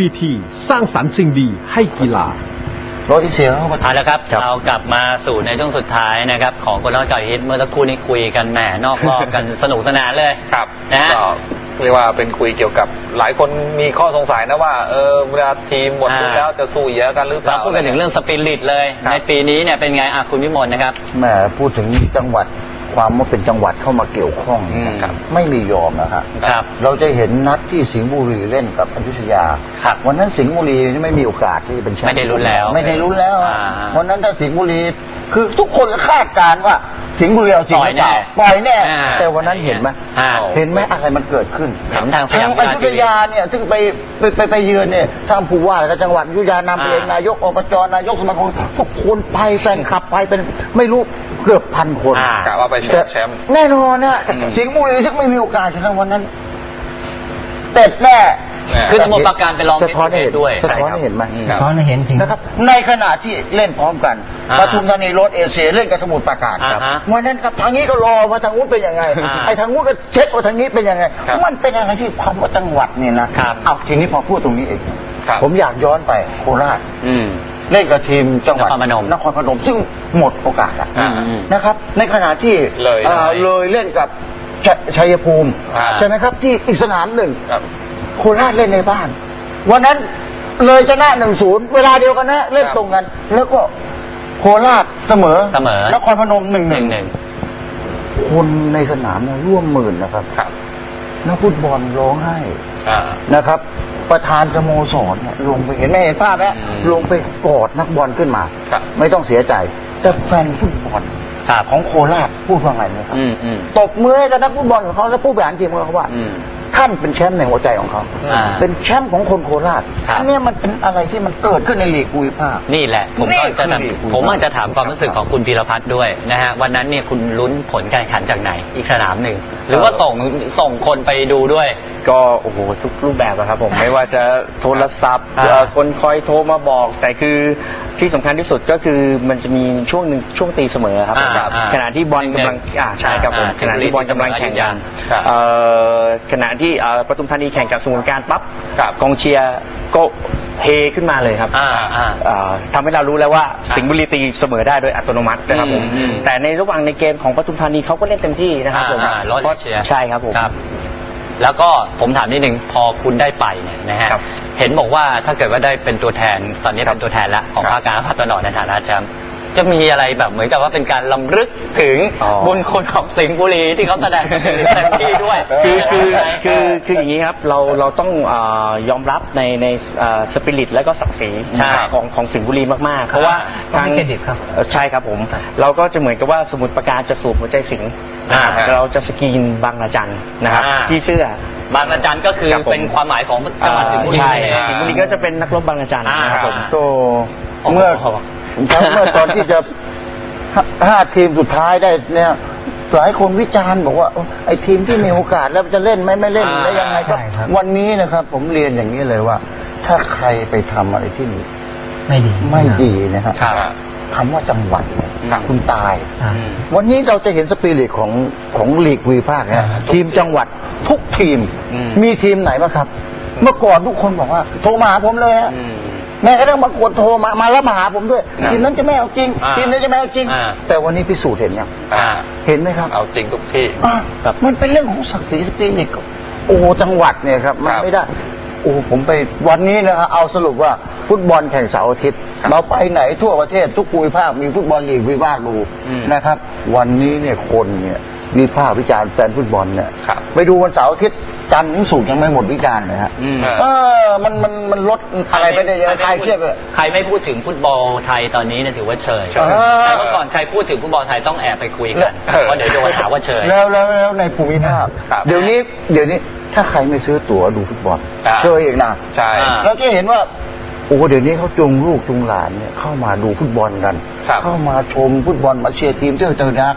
FBT สร้างสรรค์สิ่งดีให้กีฬารถที่เสียเข้ามา เอาละครับครับเรากลับมาสู่ในช่วงสุดท้ายนะครับ ของคนเล่าเจ่อฮิตเมื่อสักครู่นี้คุยกันแหมนอกรอบกัน สนุกสนานเลยครับนะฮะ ก็เรียกว่าเป็นคุยเกี่ยวกับหลายคนมีข้อสงสัยนะว่าเออเวลาทีมหมดอ่ารุ่นแล้วจะสู้เยอะกันหรือเปเราล่า พูดกันถึงเรื่องสปิริตเลย ครับ ในปีนี้เนี่ยเป็นไงอะคุณวิมลนะครับ แหมพูดถึงจังหวัด ความว่าเป็นจังหวัดเข้ามาเกี่ยวข้องอืมนะครับไม่มียอมนะฮะครับเราจะเห็นนัดที่สิงห์บุรีเล่นกับอยุธยาครับวันนั้นสิงห์บุรีนี่ไม่มีโอกาสที่จะเป็นแชมป์ไม่ได้ลุ้นแล้ว ไม่ได้ลุ้นแล้วอะอ่าวันนั้นถ้าสิงห์บุรี คือทุกคนก็คาดการณ์ว่า สิงห์บุรีเอาจริงหรือเปล่าปล่อยแน่ปล่อยแน่ อ่าแต่วันนั้นเห็นไหมอ่าเห็นไหมอะไรมันเกิดขึ้นเห็นทางสยามอยุธยาเนี่ยซึ่งไปไปไปไปเยือนเนี่ยทางผู้ว่าและจังหวัดอยุธยานำเองอ่าน นายกอบจนายกสมาคมทุกคนไปแฟนคลับไปเป็นไม่รู้เกือบพันคน อ่ากะว่าไปแชมป์แชมป์ แน่นอนนะอืม สิงห์บุรีซึ่งไม่มีโอกาสชนะวันนั้นเต็ดแน่ คือสมุทรปราการเป็นรองสะท้อนให้เห็นด้วยสะท้อนให้เห็นไหมครับเขาเห็นถึงนะครับ ในขณะที่เล่นพร้อมกันอ่าปทุมธานีรถเอเชียเล่นกับสมุทรปราการอ่าฮะวันนั้นกับทางนี้ก็รอว่าทางนู้นเป็นยังไงอ่าไอ้ทางนู้นก็เช็คว่าทางนี้เป็นยังไงครับมันเป็นยังไงที่ความว่าจังหวัดเนี่ยนะครับเอาทีนี้พอพูดตรงนี้เองครับผมอยากย้อนไปโคราชอืมเล่นกับทีมจังหวัดนครพนมนครพนมซึ่งหมดโอกาสแล้วอืมอืมนะครับ ในขณะที่เลยอ่าเลยเลยเล่นกับชชัยภูมิอ่าใช่ไหมครับที่อีกสนามหนึ่งครับ โคราชเล่นในบ้าน วันนั้นเลยชนะหนึ่งศูนย์เวลาเดียวกันนะเล่นครับตรงกัน แล้วก็โคราชเสมอเสมอนครพนมหนึ่งหหนึ่นึ่งงหนึ่งคนในสนามเนี่ยร่วมหมื่นนะครับครับนักฟุตบอลร้องไห้อ่านะครับ ประธานสโมสรเนี่ยลงไปเห็นไหมเห็นภาพไหมอืมลงไปกอดนักบอลขึ้นมาครับไม่ต้องเสียใจ แต่แฟนฟุตบอลครับของโคราชพูดว่าไงนะครับอืมอืมตบมือให้กับนักฟุตบอลของเขาแล้วผู้บริหารทีมของเขาว่าอืม ท่านเป็นแชมป์ในหัวใจของเขา อ่า เป็นแชมป์ของคนโคราช ครับ อันเนี้ยมันเป็นอะไรที่มันเกิดขึ้นในลีกภูมิภาค นี่แหละ ผมนี่ก็จะแบบคือผมอาจจะถามความรู้สึกของคุณพีรพัฒน์ด้วยนะฮะวันนั้นเนี่ยคุณลุ้นผลการแข่งขันจากไหนอีกสนามหนึ่ง หรือว่าส่งส่งคนไปดูด้วย ก็โอ้โหทุกรูปแบบอะครับผมไม่ว่าจะโทรศัพท์อ่า เอ่อคนคอยโทรมาบอก แต่คือที่สำคัญที่สุดก็คือมันจะมีช่วงหนึ่งช่วงตีเสมอครับอ่าครับอ่าขณะที่บอลกำลังอ่าใช่ครับผมอ่าขณะที่บอลกำลังแข่งกันครับ เอ่อขณะที่เอ่อปทุมธานีแข่งกับสมุทรปราการปั๊บครับกองเชียร์ก็เฮขึ้นมาเลยครับอ่าอ่า เอ่อทำให้เรารู้แล้วว่าสิงห์บุรีตีเสมอได้โดยอัตโนมัตินะครับผมอืมอืม แต่ในระหว่างในเกมของปทุมธานีเขาก็เล่นเต็มที่นะครับผมอ่าอ่ารถเชียร์ใช่ครับผมครับแล้วก็ผมถามนิดนึงพอคุณได้ไปเนี่ยนะฮะครับเห็นบอกว่าถ้าเกิดว่าได้เป็นตัวแทนตอนนี้เป็นตัวแทนละของครับ ภาคกลางและภาคตะวันออกในฐานะแชมป์ จะมีอะไรแบบเหมือนกับว่าเป็นการลำลึกถึงอ๋อ บุญคุณของสิงห์บุรีที่เขาแสดงเต็มที่ด้วยคือคือคือคืออย่างนี้ครับเราเราต้องเออยอมรับในในสปิริตและก็ศักดิ์ศรีใช่ของของสิงห์บุรีมากๆ เพราะว่าต้องให้ทางเครดิตครับ เอ่อใช่ครับผม เราก็จะเหมือนกับว่าสมุดประการจะสูบหัวใจสิงห์อ่าเราจะสกรีนบางระจันนะครับอ่า ที่เสื้อ บางระจันก็คือครับผม เป็นความหมายของจังหวัดสิงห์บุรีใช่นั่นเอง สิงห์บุรีก็จะเป็นนักรบบางระจันอ่านะครับผมโตโอ้โหเมื่อ ครับเมื่อตอนที่จะห้าห้าทีมสุดท้ายได้เนี่ยหลายคนวิจารณ์บอกว่าเอ้าไอ้ทีมที่มีโอกาสแล้วจะเล่นไหมไม่เล่นอ่าได้ยังไงก็ใช่ครับวันนี้นะครับ ผมเรียนอย่างนี้เลยว่า ถ้าใครไปทำอะไรที่ไม่ดีไม่ดีนะครับครับคำว่าจังหวัดเนี่ยครับคุณตายอืมวันนี้เราจะเห็นสปิริตของของลีกวีภาคเนี่ยทีมจังหวัดทุกทีมอืมมีทีมไหนบ้างครับ เมื่อก่อนทุกคนบอกว่า โทรมาหาผมเลยฮะอืม แม้กระทั่งบางคนโทรมามาแล้วมาหาผมด้วยอ่าทีมนั้นจะไม่เอาจริงอ่าทีมนั้นจะไม่เอาจริงอ่าแต่วันนี้พิสูจน์เห็นยังอ่าเห็นไหมครับ เอาจริงทุกที่อ่ามันเป็นเรื่องของศักดิ์ศรีสปิริตโอ้โหจังหวัดเนี่ยครับมันครับไม่ได้โอ้โหผมไปวันนี้นะฮะเอาสรุปว่าฟุตบอลแข่งเสาร์อาทิตย์ครับเราไปไหนทั่วประเทศทุกภูมิภาคมีฟุตบอลลีกวิพากษ์ดูอืมนะครับ วันนี้เนี่ยคนเนี่ย วิพากษ์วิจารณ์แฟนฟุตบอลเนี่ยครับไปดูวันเสาร์อาทิตย์จันทร์ถึงศุกร์ยังไม่หมดวิจารณ์เลยฮะอืมเออมันมันมันลดอะไรไปได้เยอะใครเทียบเลยใครไม่พูดถึงฟุตบอลไทยตอนนี้เนี่ยถือว่าเชยเชยแต่เมื่อก่อนใครพูดถึงฟุตบอลไทยต้องแอบไปคุยกันเออเพราะเดี๋ยวโดนหาว่าเชยแล้วแล้วแล้วในภูมิภาคครับเดี๋ยวนี้เดี๋ยวนี้ถ้าใครไม่ซื้อตั๋วดูฟุตบอลครับเชยอีกนะใช่อ่าเราจะเห็นว่าโอ้เดี๋ยวนี้เขาจูงลูกจูงหลานเนี่ยเข้ามาดูฟุตบอลกันครับเข้ามาชมฟุตบอลมาเชียร์ทีมที่เจอนะ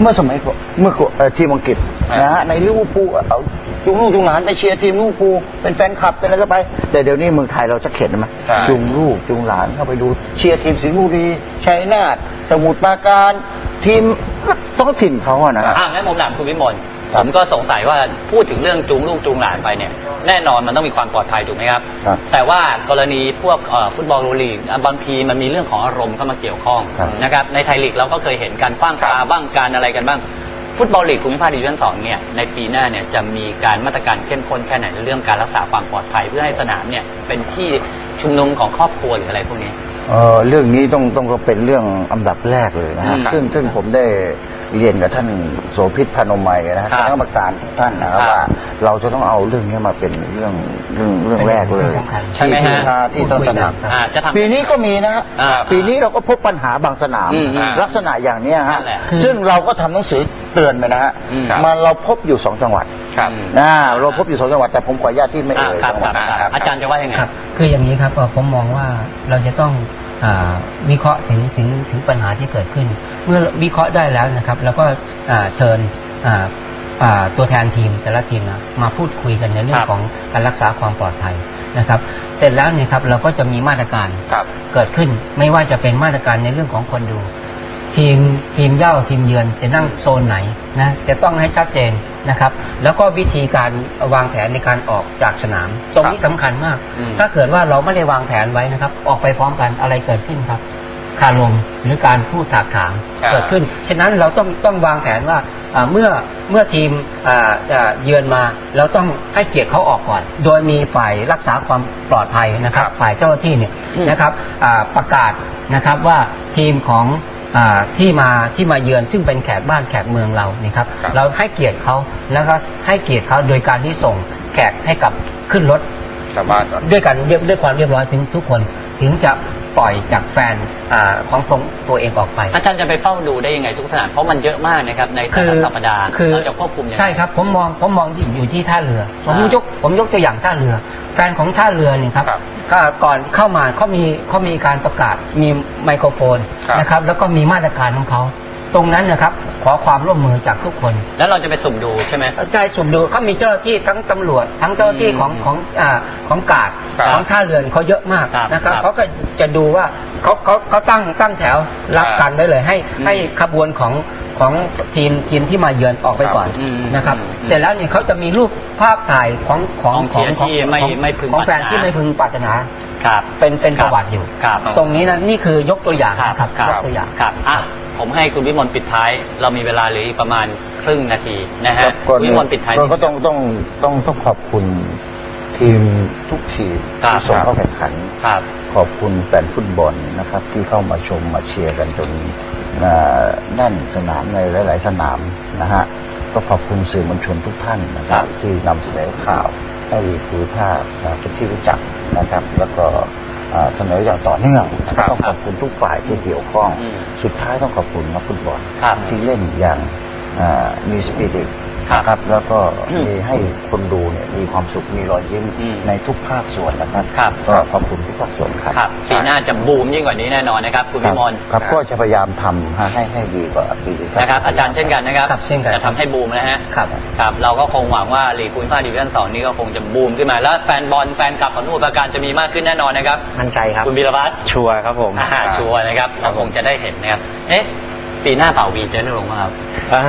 เมื่อสมัยก่อนเมื่อก่อนเอ่อทีมอังกฤษอ่านนะฮะในลิเวอร์พูลเอาจูงลูกจูงหลานไปเชียร์ทีมลิเวอร์พูลเป็นแฟนคลับเป็นอะไรก็ไป แต่เดี๋ยวนี้เมืองไทยเราจะเข็ดไหมใช่จูงลูกจูงหลานเข้าไปดูเชียร์ทีมสิงห์บุรีชัยนาทสมุทรปราการทีมท้องถิ่นเขาอะนะอะงั้นผมถามคุณวิมลครั ผบมก็สงสัยว่าพูดถึงเรื่องจูงลูกจูงหลานไปเนี่ย แน่นอนมันต้องมีความปลอดภัยถูกไหมครับ ครับแต่ว่ากรณีพวกเอ่อฟุตบอลลีกอะบางทีมันมีเรื่องของอารมณ์เข้ามาเกี่ยวข้องครับ นะครับในไทยลีกเราก็เคยเห็นการคว้างปลาบ้างการอะไรกันบ้าง ฟุตบอลลีกภูมิภาคดิวิชั่นสองเนี่ยในปีหน้าเนี่ยจะมีการมาตรการเข้มข้นแค่ไหนในเรื่องการรักษาความปลอดภัยเพื่อให้สนามเนี่ยเป็นที่ชุมนุมของครอบครัวหรืออะไรพวกนี้ เอ่อเรื่องนี้ต้องต้องเป็นเรื่องอันดับแรกเลยนะฮะอืมซึ่งซึ่งผมได้ เรียนกับท่านโสภิตพนมไมยนะฮะครัคบณะกรรมการทุกท่านนะครับครับว่า เราจะต้องเอาเรื่องนี้มาเป็นเรื่องเรื่องเรื่องแรกเลยใช่ไหมฮะที่ที่ต้องตระหนักอ่าจะทำปีนี้ก็มีนะฮะอ่าปีนี้เราก็พบปัญหาบางสนามอืมอืมลักษณะอย่างเนี้ยนั่ฮะนแหละซึ่งเราก็ทำหนังสือเตือนไปนะฮะอืมมันเราพบอยู่สองจังหวัดครับอ่าเราพบอยู่สองจังหวัดแต่ผมขออนุญาตที่ไม่อ่าเอ่ยครับจังหควัรัดบครับอาจารย์จะว่ายังไงครับคืออย่างนี้ครับเอ่อผมมองว่าเราจะต้องอา วิเคราะห์ถึงถึงถึงปัญหาที่เกิดขึ้น เมื่อวิเคราะห์ได้แล้วนะครับ แล้วก็อ่าเชิญอ่าอ่าตัวแทนทีมแต่ละทีมนะมาพูดคุยกันในเรื่อครังบของการรักษาความปลอดภัยนะครับ เสร็จแล้วเนี่ยครับเราก็จะมีมาตรการครับเกิดขึ้นไม่ว่าจะเป็นมาตรการในเรื่องของคนดู ทีมทีมเย่าทีมเยือนจะนั่งโซนไหนนะจะต้องให้ชัดเจน นะครับ แล้วก็วิธีการวางแผนในการออกจากสนาม ตรงนี้สำคัญมากอืมถ้าเกิดว่าเราไม่ได้วางแผนไว้นะครับ ออกไปพร้อมกันอะไรเกิดขึ้นครับคารมหรือการพูดถากถางครับเกิดขึ้น ฉะนั้นเราต้องต้องวางแผนว่าอ่าเมื่อเมื่อทีมอ่าอ่าเยือนมา เราต้องให้เกียรติเขาออกก่อน โดยมีฝ่ายรักษาความปลอดภัยนะครับ ฝ่ายเจ้าหน้าที่เนี่ยนะครับอ่าประกาศนะครับว่าทีมของอา ที่มาที่มาเยือนซึ่งเป็นแขกบ้านแขกเมืองเรานี่ครับครับ เราให้เกียรติเขาแล้วก็ให้เกียรติเขาโดยการที่ส่งแขกให้กับขึ้นรถชาวบ้านก่อนด้วยกันเรียบด้วยความเรียบร้อยถึงทุกคนถึงจะปล่อยจากแฟนอาของตรงตัวเองออกไป อาจารย์จะไปเฝ้าดูได้ยังไงทุกสนามเพราะมันเยอะมากนะครับในแต่ละสัปดาห์คือเราจะควบคุมยังไงใช่ครับผมมองผมมองที่อยู่ที่ท่าเรือ ผมอ่ายยกผมยกตัวอย่างท่าเรือ แฟนของท่าเรือเนี่ยครับครับ ก็ก่อนเข้ามาเขามีเขามีการประกาศมีไมโครโฟนครับนะครับ แล้วก็มีมาตรการของเขาตรงนั้นนะครับ ขอความร่วมมือจากทุกคน แล้วเราจะไปสุ่มดูใช่ไหมใช่สุ่มดูเขามีเจ้าหน้าที่ทั้งตำรวจ ทั้งเจ้าหน้าที่ของของอ่าของกาดครับของท่าเรือเขาเยอะมากครับนะครับครับเขาก็จะดูว่าเขาเขาเขาตั้งตั้งแถวรับกันไว้เลยให้อืมให้ขบวนของ ของทีมทีมที่มาเยือนออกไปก่อนอืมนะครับอืมเสร็จแล้วเนี่ยเขาจะมีรูปภาพถ่ายของของของเชียร์ที่ไม่ของไม่พึงของแฟนปรารถนาที่ไม่พึงปรารถนาครับเป็นเป็นคปรับระวัติอยู่ครับตรงนี้นะนี่คือยกตัวอย่างครับนะครับครับยกตัวอย่างครับอะผมให้คุณวิมลปิดท้าย เรามีเวลาเหลืออีกประมาณครึ่งนาทีนะฮะก่อนวิมลปิดท้ายก็ต้องต้องต้องต้องขอบคุณทีมทุกทีมครับที่ส่งเข้าแข่งขันครับ ขอบคุณแฟนฟุตบอลนะครับ ที่เข้ามาชมมาเชียร์กันจนเอ่อแน่นสนามในหลาย ๆ สนามนะฮะก็ขอบคุณสื่อมวลชนทุกท่านนะครัครับบที่นำเสนอข่าวให้ภูมิภาคนะเป็นที่รู้จักนะครับ แล้วก็เอ่อเสนออย่างต่อเนื่องนะคครัรับบต้องขอบคุณทุกฝ่ายที่เกี่ยวข้องอืมสุดท้ายต้องขอบคุณนักฟุตบอลครับที่เล่นอย่างเอ่อ มีสปิริตครับนะครับแล้วก็อืมมีให้คนดูเนี่ยมีความสุขมีรอยยิ้มอืมในทุกภาคส่วนนะครับครับก็ขอบคุณทุกภาคส่วนครับครับปีหน้าจะบูมยิ่งกว่านี้แน่นอนนะครับคุณควิรับมลครับก็จะพยายามทำให้ให้ดีกว่าปีที่แล้วนะครับ อาจารย์เช่นกันนะครับครับเช่นกันจะทำให้บูมนะฮะครับครับเราก็คงหวังว่าลีกภูมิภาคดิวิชั่นสองนี้ก็คงจะบูมขึ้นมาแล้วแฟนบอลแฟนคลับของสมุทรปราการจะมีมากขึ้นแน่นอนนะครับมั่นใจครับคุณบีรพัฒน์ชัวร์ครับผมอ่าชัวร์นะครับเราคงจะได้เห็นนะครับเอ๊ะปีหน้าเป่าวีจะได้ลงไหมครับ อ่า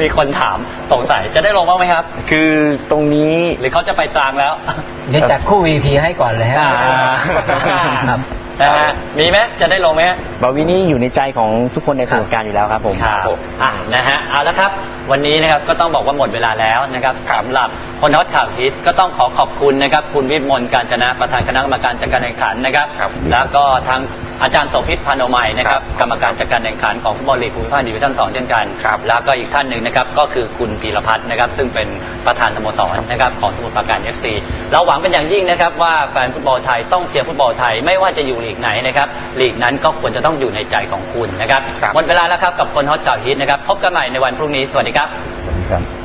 มีคนถามสงสัยจะได้ลงบ้างไหมครับ คือตรงนี้ หรือเขาจะไปตรางแล้วเดี๋ยวจัดคู่ VP ให้ก่อนเลยฮะอ่าครับ นะฮะมีไหมจะได้ลงไหมฮะ บาวินี่อยู่ในใจของทุกคนในสมุทรปราการอยู่แล้วครับผม ครับอะนะฮะเอาละครับ วันนี้นะครับก็ต้องบอกว่าหมดเวลาแล้วนะครับสำหรับคนฮอตข่าวฮิตก็ต้องขอขอบคุณนะครับ คุณวิมลการจนะประธานคณะกรรมการจัดการแข่งขันนะครับ ครับแล้วก็ทางอาจารย์โสภิตพานโนมัยนะครับ ครับกรรมการจัดการแข่งขันของฟุตบอลลีกภูมิภาคดิวิชั่นสองเช่นกัน ครับแล้วก็อีกท่านหนึ่งนะครับก็คือคุณพีรพัฒน์นะครับ ซึ่งเป็นประธานสโมสรนะครับของสมุทรปราการเอฟซีเราหวังเป็นอย่างยิ่งนะครับว่าแฟนฟุตบอลไทยต้องเชียร์ฟุตบอลไทยไม่ว่าจะอยู่ลีกไหนนะครับลีกนั้นก็ควรจะต้องอยู่ในใจของคุณนะครับครับ หมดเวลาแล้วครับกับคนฮอตข่าวฮิตนะครับพบกันใหม่ในวันพรุ่งนี้สวัสดีครับครับ